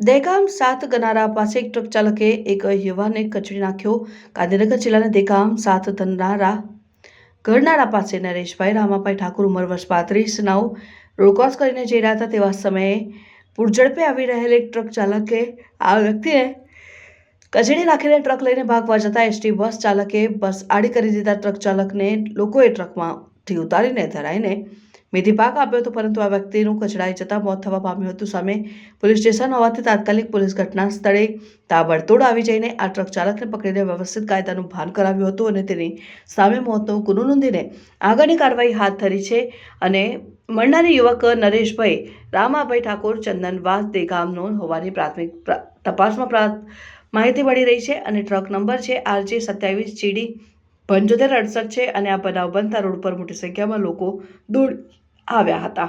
દહેગામ સાત ગનારા પાસે એક ટ્રક ચાલકે એક યુવાનને કચડી નાખ્યો. ગાંધીનગર જિલ્લાના દહેગામ સાત ધનારા ઘરનારા પાસે નરેશભાઈ રામાભાઈ ઠાકુર ઉંમર વર્ષ પાંત્રીસ નવ રોકવાસ કરીને જઈ રહ્યા હતા. તેવા સમયે પૂરઝડપે આવી રહેલ એક ટ્રક ચાલકે આ વ્યક્તિને કચડી નાખીને ટ્રક લઈને ભાગવા જતા એસટી બસ ચાલકે બસ આડી કરી દીધા. ટ્રક ચાલકને લોકોએ ટ્રકમાંથી ઉતારીને ધરાઈને મેથી પાક આપ્યો હતો, પરંતુ આ વ્યક્તિનું કચડાઈ જતા મોત થવા પામ્યું હતું. સામે પોલીસ સ્ટેશન હોવાથી તાત્કાલિક પોલીસ ઘટના સ્થળે તાબડતોડ આવી જઈને આ ટ્રક ચાલકને પકડીને વ્યવસ્થિત કાયદાનું ભાન કરાવ્યું હતું અને તેની સામે મોતનો ગુનો નોંધીને આગળની કાર્યવાહી હાથ ધરી છે. અને મળનારી યુવક નરેશભાઈ, રામાભાઈ ઠાકોર ચંદનવાસ દેગામનો હોવાની પ્રાથમિક તપાસમાં માહિતી મળી રહી છે અને ટ્રક નંબર છે આરજે સત્યાવીસ જીડી પંચોતેર અડસઠ છે અને આ બનાવ બનતા રોડ પર મોટી સંખ્યામાં લોકો દોડ આવ્યા હતા